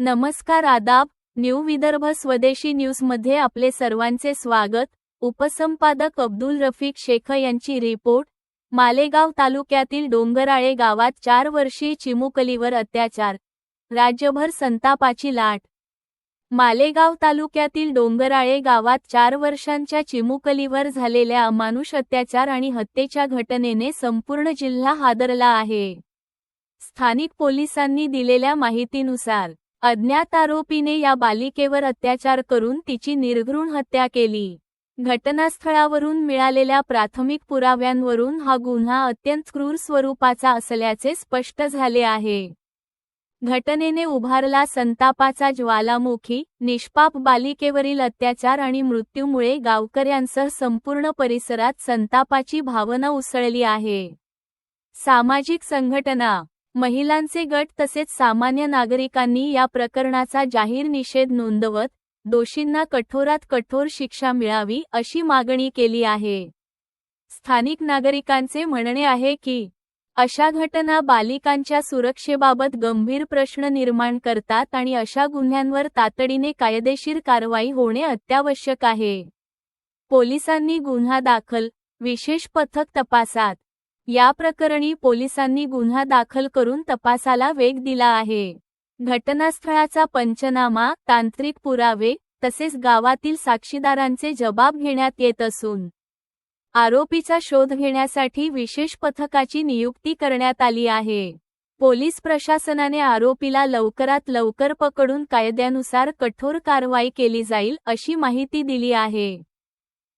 नमस्कार आदाब न्यू विदर्भ स्वदेशी न्यूजमध्ये आपले सर्वांचे स्वागत. उपसंपादक अब्दुल रफिक शेख यांची रिपोर्ट. मालेगाव तालुक्यातील डोंगराळे गावात चार वर्षीय चिमुकलीवर अत्याचार. राज्यभर संतापाची लाट. मालेगाव तालुक्यातील डोंगराळे गावात चार वर्षांच्या चिमुकलीवर झालेल्या अमानुष अत्याचार आणि हत्येच्या घटनेने संपूर्ण जिल्हा हादरला आहे. स्थानिक पोलिसांनी दिलेल्या माहितीनुसार अज्ञात आरोपीने या बालिकेवर अत्याचार करून तिची निर्घृण हत्या केली. घटनास्थळावरून मिळालेल्या प्राथमिक पुराव्यांवरून हा गुन्हा अत्यंत क्रूर स्वरूपाचा असल्याचे स्पष्ट झाले आहे. घटनेने उभारला संतापाचा ज्वालामुखी निष्पाप बालिकेवरील अत्याचार आणि मृत्यूमुळे गावकऱ्यांसह संपूर्ण परिसरात संतापाची भावना उसळली आहे. सामाजिक संघटना महिलांचे गट तसेच सामान्य नागरिकांनी या प्रकरणाचा जाहीर निषेध नोंदवत दोषींना कठोरात कठोर शिक्षा मिळावी अशी मागणी केली आहे. स्थानिक नागरिकांचे म्हणणे आहे की अशा घटना बालिकांच्या सुरक्षेबाबत गंभीर प्रश्न निर्माण करतात आणि अशा गुन्ह्यांवर तातडीने कायदेशीर कारवाई होणे अत्यावश्यक आहे. पोलिसांनी गुन्हा दाखल विशेष पथक तपासात. या प्रकरणी पोलिसांनी गुन्हा दाखल करून तपासाला वेग दिला आहे. घटनास्थळाचा पंचनामा तांत्रिक पुरावे तसेच गावातील साक्षीदारांचे जबाब घेण्यात येत असून आरोपीचा शोध घेण्यासाठी विशेष पथकाची नियुक्ती करण्यात आली आहे. पोलीस प्रशासनाने आरोपीला लवकरात लवकर पकडून कायद्यानुसार कठोर कारवाई केली जाईल अशी माहिती दिली आहे.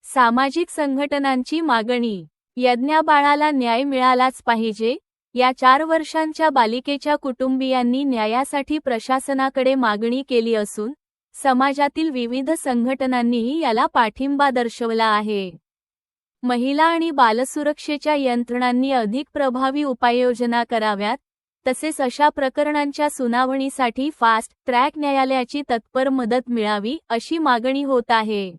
सामाजिक संघटनांची मागणी यज्ञाबाळाला न्याय मिळालाच पाहिजे या चार वर्षांच्या बालिकेच्या कुटुंबियांनी न्यायासाठी प्रशासनाकडे मागणी केली असून समाजातील विविध संघटनांनीही याला पाठिंबा दर्शवला आहे. महिला आणि बालसुरक्षेच्या यंत्रणांनी अधिक प्रभावी उपाययोजना कराव्यात तसेच अशा प्रकरणांच्या सुनावणीसाठी फास्ट ट्रॅक न्यायालयाची तत्पर मदत मिळावी अशी मागणी होत आहे.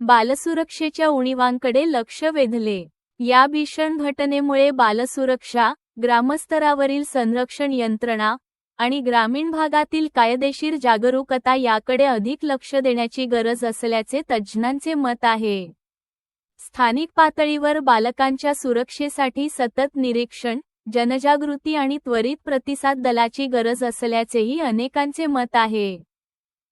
बालसुरक्षेच्या उणीवांकडे लक्ष वेधले. या भीषण घटनेमुळे बालसुरक्षा ग्रामस्तरावरील संरक्षण यंत्रणा आणि ग्रामीण भागातील कायदेशीर जागरूकता याकडे अधिक लक्ष देण्याची गरज असल्याचे तज्ज्ञांचे मत आहे. स्थानिक पातळीवर बालकांच्या सुरक्षेसाठी सतत निरीक्षण जनजागृती आणि त्वरित प्रतिसाद दलाची गरज असल्याचेही अनेकांचे मत आहे.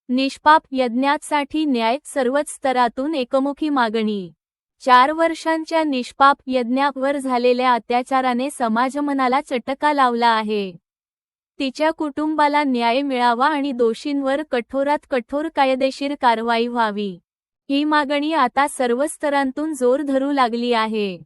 निष्पाप यज्ञासाठी न्याय सर्वच स्तरातून एकमुखी मागणी. चार वर्षांच्या निष्पाप यज्ञावर झालेल्या अत्याचाराने समाजमनाला चटका लावला आहे. तिच्या कुटुंबाला न्याय मिळावा आणि दोषींवर कठोरात कठोर कायदेशीर कारवाई व्हावी. ही मागणी आता सर्व स्तरांतून जोर धरू लागली आहे.